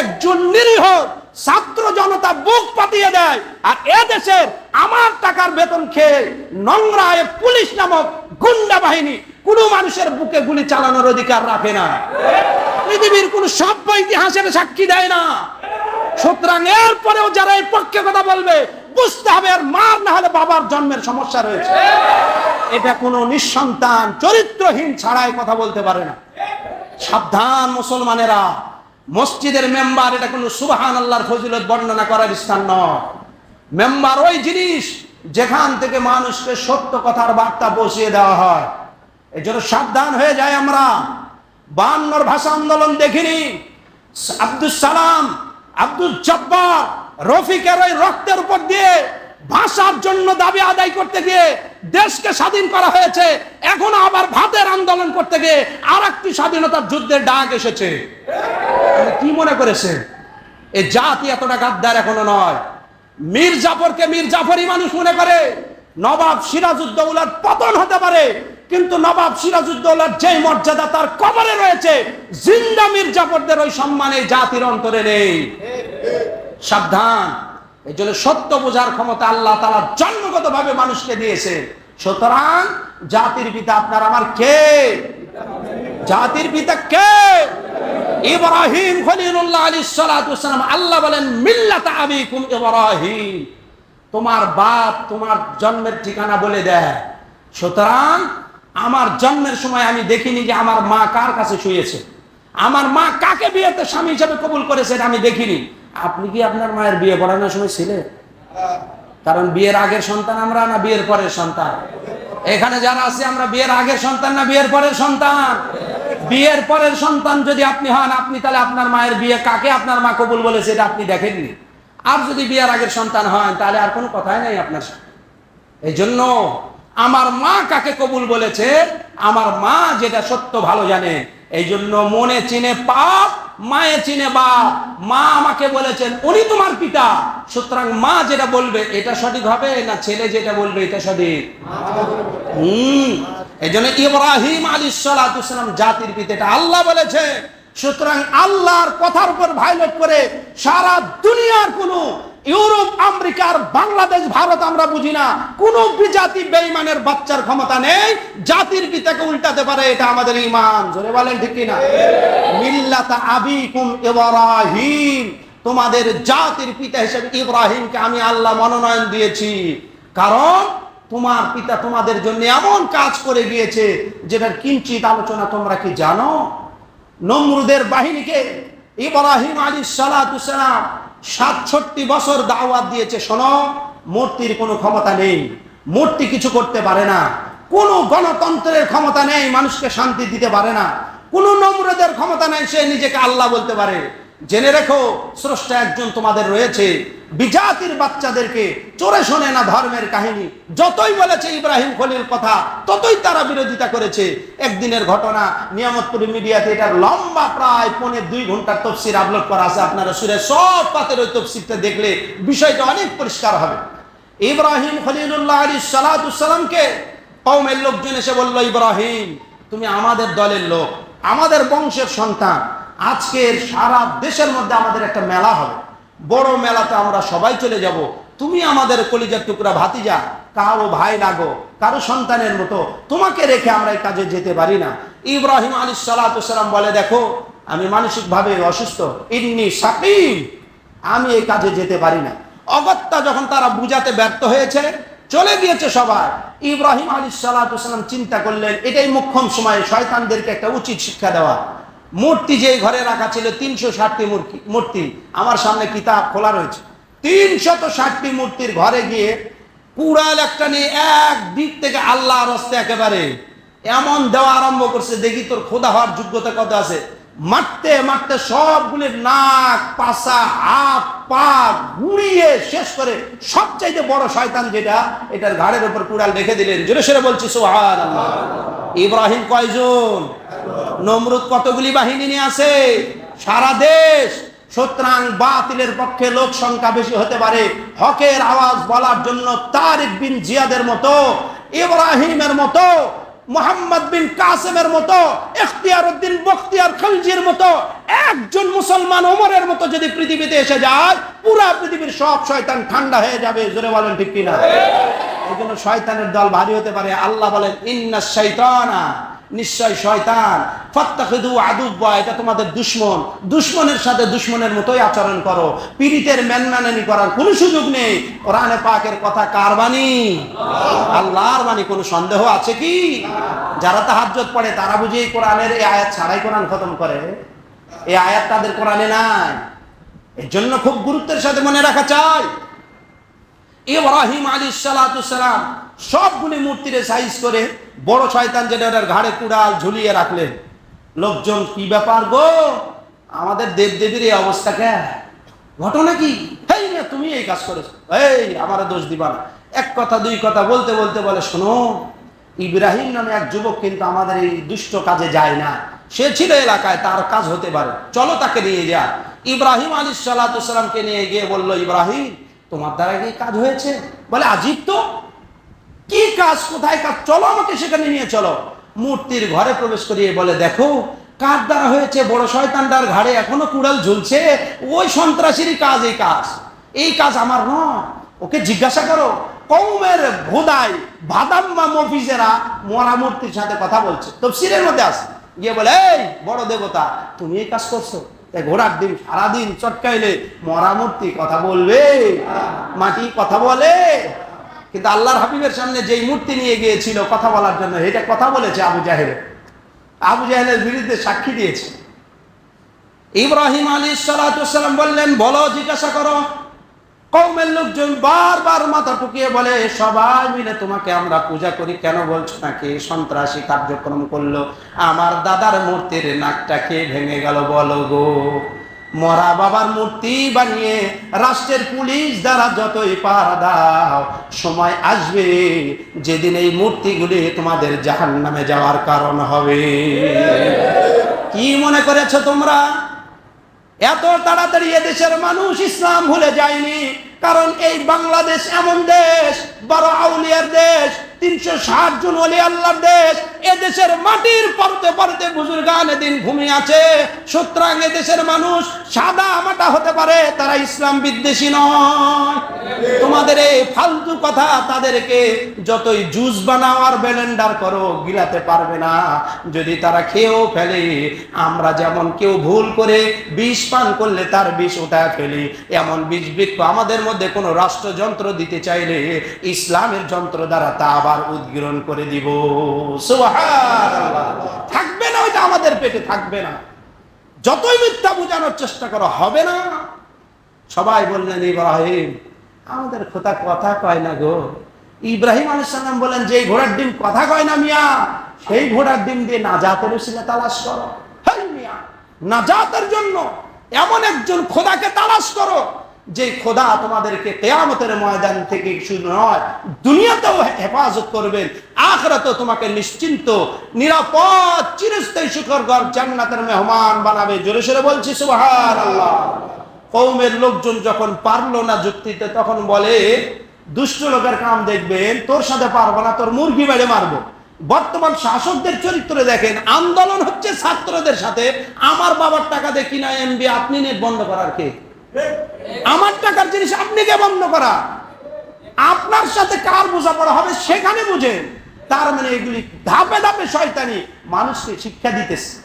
একজন নিরীহ ছাত্র জনতা বুক পাতিয়ে দেয়, আর এ দেশের আমার টাকার বেতন খেয়ে নোংরা পুলিশ নামক গুন্ডা বাহিনী কোনো মানুষের বুকে গুলি চালানোর অধিকার রাখে না। পৃথিবীর কোন সভ্য ইতিহাসের সাক্ষী দেয় না। সুতরাং এরপরেও যারা এই পক্ষে কথা বলবে, বুঝতে হবে আর মার না হলে বাবার জন্মের সমস্যা রয়েছে। এটা কোনো নিঃসন্তান, চরিত্রহীন ছাড়াই কথা বলতে পারে না। সাবধান মুসলমানেরা। মসজিদের মেম্বার, এটা কোনো সুবাহান আল্লাহর ফজিলত বর্ণনা করার স্থান নয়। মেম্বার ওই জিনিস যেখান থেকে মানুষকে সত্য কথার বার্তা পৌঁছিয়ে দেওয়া হয়। এই জন্য সাবধান হয়ে যায় আমরা। বান্নর ভাষা আন্দোলন দেখিনি। আব্দুল সালাম আব্দুল জব্বার, রফিকের ওই রক্তের উপর দিয়ে ভাষার জন্য দাবি আদায় করতে গিয়ে দেশকে স্বাধীন করা হয়েছে। এখন আবার ভাতের আন্দোলন করতে গিয়ে আর একটি স্বাধীনতার যুদ্ধের ডাক এসেছে। কি মনে করেছে? এই জাতি এতটা গাদ্দার এখনও নয়। মীর জাফরকে মীর জাফরই মানুষ মনে করে। নবাব সিরাজউদ্দৌলার পতন হতে পারে, কিন্তু নবাব সিরাজউদ্দৌলার যেই মর্যাদা তার কবরে রয়েছে, জিন্দা মীর জাফরদের ওই সম্মানে জাতির অন্তরে নেই। সাবধান। এই জন্য সত্য বোঝার ক্ষমতা আল্লাহ তালা জন্মগত ভাবে মানুষকে দিয়েছে। সুতরাং জাতির পিতা আপনার আমার কে? জাতির পিতা কে? ইব্রাহিম খলিলুল্লাহ আলী সালাম আল্লাহ বলেন, মিল্লাত আবিকুম ইব্রাহিম। তোমার বাপ তোমার জন্মের ঠিকানা বলে দেয়। সুতরাং আমার জন্মের সময় আমি দেখিনি যে আমার মা কার কাছে শুয়েছে। আমার মা কাকে বিয়েতে স্বামী হিসেবে কবুল করেছে আমি দেখিনি। আপনি কি আপনার মায়ের বিয়ে পড়ানোর সময় ছিলেন কারণ বিয়ের আগের সন্তান আমরা না বিয়ের পরের সন্তান? এখানে যারা আছে, আমরা বিয়ের আগের সন্তান না বিয়ের পরের সন্তান? বিয়ের পরের সন্তান যদি আপনি হন, আপনি তাহলে আপনার মায়ের বিয়ে কাকে আপনার মা কবুল বলেছে এটা আপনি দেখেননি। আর যদি বিয়ের আগের সন্তান হন, তাহলে আর কোনো কথাই নাই আপনার সাথে। এই জন্য আমার মা কাকে কবুল বলেছে, আমার মা যেটা সত্য ভালো জানে এই জন্য মনে চিনে পাপ মায়ে চিনে বা মা আমাকে বলেছেন, উনি তোমার পিতা। সুতরাং মা যেটা বলবে এটা সঠিক হবে না ছেলে যেটা বলবে এটা সঠিক? হম এই জন্য ইব্রাহিম আলী সালাম জাতির পিতা এটা আল্লাহ বলেছে, সুতরাং আল্লাহর কথার উপর ভাইলেট করে সারা দুনিয়ার কোন ইউরোপ আমেরিকার বাংলাদেশ, ভারত আমরা বুঝি না। কোন বিজাতি বেইমানের বাচ্চার ক্ষমতা নেই, জাতির পিতাকে উল্টাতে পারে, এটা আমাদের ইমান জোরে বলেন ঠিক কিনা? মিল্লাতা আবিকুম ইব্রাহিম। তোমাদের জাতির পিতা হিসেবে ইব্রাহিমকে আমি আল্লাহ মনোনয়ন দিয়েছি। কারণ তোমার পিতা তোমাদের জন্য এমন কাজ করে গিয়েছে, যেটার কিঞ্চিত আলোচনা তোমরা কি জানো? নমরুদের বাহিনীকে ইব্রাহিম আলী সালাম সাতষট্টি বছর দাওয়াত দিয়েছে, শোনো, মূর্তির কোনো ক্ষমতা নেই। মূর্তি কিছু করতে পারে না। কোনো গণতন্ত্রের ক্ষমতা নেই, মানুষকে শান্তি দিতে পারে না। কোনো নম্রদের ক্ষমতা নেই, সে নিজেকে আল্লাহ বলতে পারে। জেনে রেখো, স্রষ্টা একজন তোমাদের রয়েছে। বিজাতির বাচ্চাদেরকে চোরে শোনে না ধর্মের কাহিনী। যতই বলেছে ইব্রাহিম খলিল কথা, ততই তারা বিরোধিতা করেছে। একদিনের ঘটনা নিয়ামতপুর মিডিয়াতে এটার লম্বা প্রায় পৌনে দুই ঘণ্টার তফসির আপলোড করা আছে। আপনারা সুরে সব পাতের ওই তফসিরটা দেখলে বিষয়টা অনেক পরিষ্কার হবে। ইব্রাহিম খলিলুল্লাহ আলী সালাতুসাল্লামকে কৌমের লোকজন এসে বলল, ইব্রাহিম, তুমি আমাদের দলের লোক। আমাদের বংশের সন্তান। আজকের সারা দেশের মধ্যে আমাদের একটা মেলা হবে। বড় মেলাতে আমরা সবাই চলে যাব। তুমি আমাদের কলিজার টুকরা ভাতিজা, কারও ভাই লাগো কারও সন্তানের মতো। তোমাকে রেখে আমরা এই কাজে যেতে পারি না। ইব্রাহিম আলী সালাম বলে, দেখো, আমি মানসিকভাবে অসুস্থ। ইন্নি সাকিম আমি এই কাজে যেতে পারি না। অগত্যা যখন তারা বুঝাতে ব্যর্থ হয়েছে, চলে গিয়েছে সবাই। ইব্রাহিম আলী সালাম চিন্তা করলেন, এটাই মুখ্যম সময়ে শয়তানদেরকে একটা উচিত শিক্ষা দেওয়া। মূর্তি যে ঘরে রাখা ছিল, তিনশো ষাটটি মূর্তি মূর্তি। আমার সামনে কিতাব খোলা রয়েছে। তিনশত ষাটটি মূর্তির ঘরে গিয়ে কুড়াল একটা নিয়ে এক দিক থেকে আল্লাহ রস্তে একেবারে এমন দেওয়া আরম্ভ করছে, দেখি তোর খোদা হওয়ার যোগ্যতা কত আছে? মারতে মারতে সবগুলির নাক, পাশা, হাত, পা গুড়িয়ে শেষ করে সবচাইতে বড় শয়তান যেটা, এটার ঘাড়ের উপর কুড়াল রেখে দিলেন। জোরে সরে বলছি সোহান ইব্রাহিম কয়জন? নমরুদ কতগুলি বাহিনী নিয়ে আছে? সারা দেশ সুতরাং বাতিলের পক্ষে লোক সংখ্যা বেশি হতে পারে। হকের আওয়াজ বলার জন্য তারিক বিন জিয়াদের মতো, ইব্রাহিমের মতো, মোহাম্মদ বিন কাসেমের মতো এখতিয়ার উদ্দিন বখতিয়ার খলজির মতো, একজন মুসলমান ওমরের মতো যদি পৃথিবীতে এসে যায়, পুরা পৃথিবীর সব শয়তান ঠান্ডা হয়ে যাবে। জোরে বলেন ঠিক কিনা? এই জন্য শয়তানের দল ভারী হতে পারে। আল্লাহ বলেন ইন্না শৈতানা নিশ্চয় শয়তান। ফত্তাখিদু আদুব্বা, এটা তোমাদের দুশ্মন। দুশ্মনের সাথে দুশ্মনের মতোই আচরণ করো। পীড়িতের ম্যানম্যানানি করার কোনো সুযোগ নেই। কোরআনে পাকের কথা কার বাণী? আল্লাহর বাণী। কোনো সন্দেহ আছে কি? যারা তাহাজ্জত পড়ে, তারা বুঝি এই কোরআনের, এই আয়াত ছাড়াই কোরআন খতম করে। এই আয়াত তাদের কোরআনে নাই। এর জন্য খুব গুরুত্বের সাথে মনে রাখা চাই। ইব্রাহিম আলী সালাম সবগুলি মূর্তিরে সাইজ করে বড় শয়তান যেটা ঘাড়ে কুড়াল ঝুলিয়ে রাখলেন। লোকজন, কি ব্যাপার গো? আমাদের দেব দেবীর এই অবস্থা কে? ঘটনা কি? হেই তুমি এই কাজ করেছ। এই, আমার দোষ দিবা না। এক কথা, দুই কথা বলতে বলতে বলে, শোনো, ইব্রাহিম নামে এক যুবক কিন্তু আমাদের এই দুষ্ট কাজে যায় না। সে ছিল এলাকায়, তার কাজ হতে পারে। চলো তাকে নিয়ে যা। ইব্রাহিম আলী সাল্লাহামকে নিয়ে গিয়ে বলল, ইব্রাহিম তোমার দ্বারা কি কাজ হয়েছে? বলে, আজিব তো। কি কাজ, কোথায় কাজ? চলো আমাকে সেখানে নিয়ে চলো। মূর্তির ঘরে প্রবেশ করিয়ে বলে, দেখো, কার দ্বারা হয়েছে? বড় শয়তানটার ঘাড়ে এখনও কুড়াল ঝুলছে। ওই সন্ত্রাসীরই কাজ, এই কাজ। এই কাজ আমার নয়। ওকে জিজ্ঞাসা করো কৌমের ভোদাই ভাদাম্মা মফিজেরা মরা মূর্তির সাথে কথা বলছে। তফসিরের মধ্যে আছে। গিয়ে বলে, এই বড় দেবতা, তুমি এই কাজ করছ? ঘোড়ার দিন সারাদিন চটকাইলে মরা মূর্তি কথা বলবে, মাটি কথা বলে। কিন্তু আল্লাহর হাবিবের সামনে যেই মূর্তি নিয়ে গিয়েছিল কথা বলার জন্য, এটা কথা বলেছে আবু জাহেদ আবু জাহেলের বিরুদ্ধে সাক্ষী দিয়েছে। ইব্রাহিম আলী সালাম বললেন, বলো, জিজ্ঞাসা করো কৌমের লোকজন বারবার মাথা টুকিয়ে বলে, সবাই মিলে তোমাকে আমরা পূজা করি। কেন বলছো নাকি? সন্ত্রাসী কার্যক্রম করল। আমার দাদার মূর্তির নাকটাকে ভেঙে গেল বলো গো? মরা বাবার মূর্তি বানিয়ে রাষ্ট্রের পুলিশ দ্বারা যতই পাহারা দাও, সময় আসবে যেদিন এই মূর্তিগুলি তোমাদের জাহান নামে যাওয়ার কারণ হবে। কি মনে করেছ তোমরা? এত তাড়াতাড়ি এদেশের মানুষ ইসলাম ভুলে যায়নি। কারণ এই বাংলাদেশ এমন দেশ, বড় আউলিয়ার দেশ তিনশো ষাট জন অলি আল্লাহর দেশ, এদেশের মাটির পরতে পরতে বুজুর্গান দিন ঘুমিয়ে আছে। সুতরাং এদেশের মানুষ সাদা মাটা হতে পারে, তারা ইসলাম বিদ্বেষী নয়। তোমাদের এই ফালতু কথা তাদেরকে যতই জুস বানাও আর ব্লেন্ডার করো, গিলাতে পারবে না। যদি তারা খেয়েও ফেলে, আমরা যেমন কেউ ভুল করে বিষ পান করলে তার বিষ ওটা ফেলি। এমন বিষ বৃক্ষ আমাদের মধ্যে কোনো রাষ্ট্রযন্ত্র দিতে চাইলে ইসলামের যন্ত্র দ্বারা তা আবার উদ্গীরণ করে দিব। থাকবে না ওইটা আমাদের পেটে, থাকবে না। যতই মিথ্যা বোঝানোর চেষ্টা করো, হবে না। সবাই বললেন, ইব্রাহিম, আমাদের খোদা কথা কয় না গো। ইব্রাহিম আলাইসাল্লাম বলেন যে ঘোড়ার ডিম কথা কয় না মিয়া, সেই ঘোড়ার ডিম দিয়ে না নাজাতের উসিলা তালাশ করো। হেই মিয়া, নাজাতের জন্য এমন একজন খোদাকে তালাশ করো যে খোদা তোমাদেরকে কেয়ামতের ময়দান থেকে শুধু নয়, দুনিয়াতেও হেফাজত করবেন, আখরাতেও তোমাকে নিশ্চিন্ত, নিরাপদ, চিরস্থায়ী সুখর ঘর জান্নাতের মেহমান বানাবে। জোরে সোরে বলছি, সুবহানাল্লাহ। কৌমের লোকজন যখন পারল না যুক্তিতে, তখন বলে, দুষ্ট লোকের কাম দেখবেন, তোর সাথে পারব না, তোর মুরগি মেরে মারবো। বর্তমান শাসকদের চরিত্রে দেখেন, আন্দোলন হচ্ছে ছাত্রদের সাথে, আমার বাবার টাকা দিয়ে কিনা এমবি, আপনি নেট বন্ধ করার কে? আমার টাকার জিনিস আপনি কে বন্ধ করা? আপনার সাথে কার বোঝাপড়া হবে সেখানে বুঝে। তার মানে এগুলি ধাপে ধাপে শয়তানি মানুষকে শিক্ষা দিতেছে।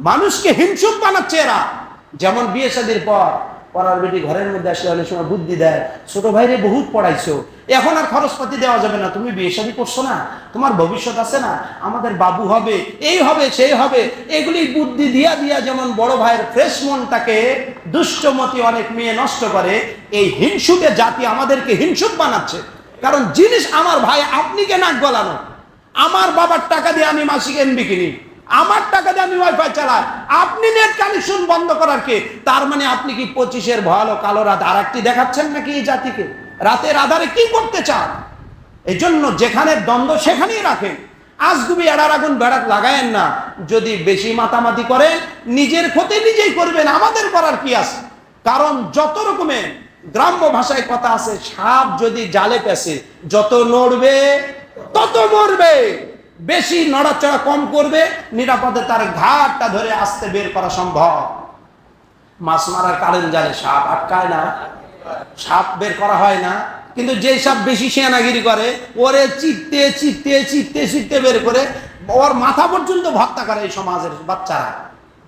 মানুষকে হিংসুক বানাচ্ছে এরা। যেমন বিয়ে শাদির পর পড়ার বেটি ঘরের মধ্যে আসলে অনেক সময় বুদ্ধি দেয়। ছোট ভাইরে বহুত পড়াইছো। এখন আর খরচপাতি দেওয়া যাবে না। তুমি বিয়ে শাদী করছ না? তোমার ভবিষ্যৎ আছে না? আমাদের বাবু হবে, এই হবে, সেই হবে। এগুলি বুদ্ধি দিয়া দিয়া যেমন বড় ভাইয়ের ফ্রেশ মনটাকে দুষ্টমতি অনেক মেয়ে নষ্ট করে, এই হিংসুকে জাতি আমাদেরকে হিংসুক বানাচ্ছে। কারণ জিনিস আমার ভাই, আপনি কে নাক গলানো? আমার বাবার টাকা দিয়ে আমি মাসিক এনবি কিনি। আমার টাকা দিয়ে আমি ওয়াইফাই চালাই। আপনি নেট কানেকশন বন্ধ করার কে? তার মানে আপনি কি পঁচিশের ভয়ালো কালো রাত আর একটি দেখাচ্ছেন নাকি এই জাতিকে? রাতের আধারে কি করতে চান? এই জন্য যেখানে দ্বন্দ্ব সেখানেই রাখেন। আজগুবি এড়ার আগুন বেড়াক লাগায়েন না। যদি বেশি মাতামাতি করেন নিজের ক্ষতি নিজেই করবেন, আমাদের করার কি আছে? কারণ যত রকমের গ্রাম্য ভাষায় কথা আছে, সাপ যদি জালে পেছে যত নড়বে, তত মরবে। বেশি নড়াচড়া কম করবে, নিরাপদে তার ঘাটটা ধরে আসতে বের করা সম্ভব। মাছ মারার কারেন্ট জালে সাপ আটকায় না। সাপ বের করা হয় না। কিন্তু যে সাপ বেশি সেনাগিরি করে, ওরে চিত্তে চিত্তে চিত্তে চিত্তে বের করে, ওর মাথা পর্যন্ত ভর্তা করে এই সমাজের বাচ্চারা।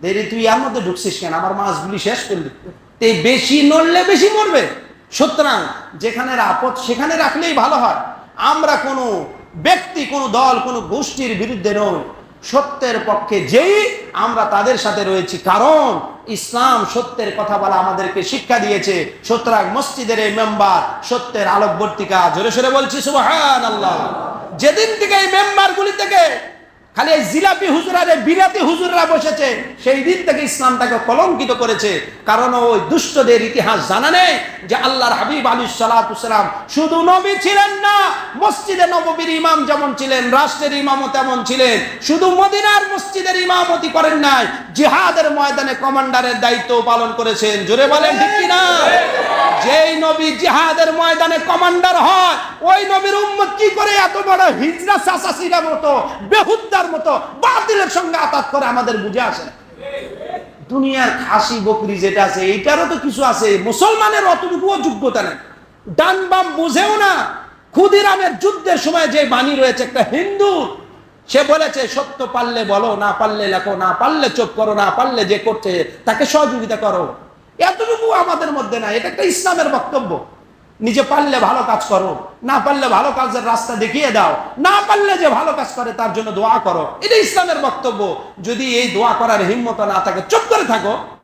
দেরি, তুই এর মধ্যে ঢুকছিস কেন? আমার মাছগুলি শেষ করলি। তো বেশি নড়লে বেশি মরবে। সুতরাং যেখানে আপদ সেখানে রাখলেই ভালো হয়। আমরা কোনো ব্যক্তি, কোনো দল, কোনো গোষ্ঠীর বিরুদ্ধে নয়। সত্যের পক্ষে যেই আমরা তাদের সাথে রয়েছি। কারণ ইসলাম সত্যের কথা বলা আমাদেরকে শিক্ষা দিয়েছে। সুতরাং মসজিদের এই মেম্বার সত্যের আলোকবর্তিকা জোরে সরে বলছি সুবাহ আল্লাহ যেদিন থেকে এই মেম্বারগুলি থেকে খালি এই জিলাপি হুজুরা রে বিরাতি হুজুররা বসেছে, সেই দিন থেকে ইসলামটাকে কলঙ্কিত করেছে। কারণ ওই দুষ্টদের ইতিহাস জানা নেই যে আল্লাহর হাবিব আলী সালাম শুধু নবী ছিলেন না, মসজিদে নববীর ইমাম যেমন ছিলেন, রাষ্ট্রের ইমামও তেমন ছিলেন। শুধু মদিনার মসজিদের ইমামতি করেন নাই, জিহাদের ময়দানে কমান্ডারের দায়িত্ব পালন করেছেন। জোরে বলেন ঠিক কিনা? যেই নবী জিহাদের ময়দানে কমান্ডার হয়, ওই নবীর উম্মত কি করে এত বড় হিজরা মতো, বেহুদ্দার মতো, বাতিলের সঙ্গে আতাত করে আমাদের বুঝে আসে দুনিয়ার খাসি বকরি যেটা আছে, এইটারও তো কিছু আছে। মুসলমানের অতটুকুও যোগ্যতা নেই। ডান বাম বুঝেও না। ক্ষুদিরামের যুদ্ধের সময় যে বাণী রয়েছে, একটা হিন্দু, সে বলেছে, সত্য পারলে বলো, না পারলে লেখো, না পারলে চোখ করো, না পারলে যে করছে, তাকে সহযোগিতা করো। এতটুকু আমাদের মধ্যে না এটা একটা ইসলামের বক্তব্য। নিজে পারলে ভালো কাজ করো, না পারলে ভালো কাজের রাস্তা দেখিয়ে দাও, না পারলে যে ভালো কাজ করে তার জন্য দোয়া করো। এটা ইসলামের বক্তব্য। যদি এই দোয়া করার হিম্মত না থাকে, চুপ করে থাকো।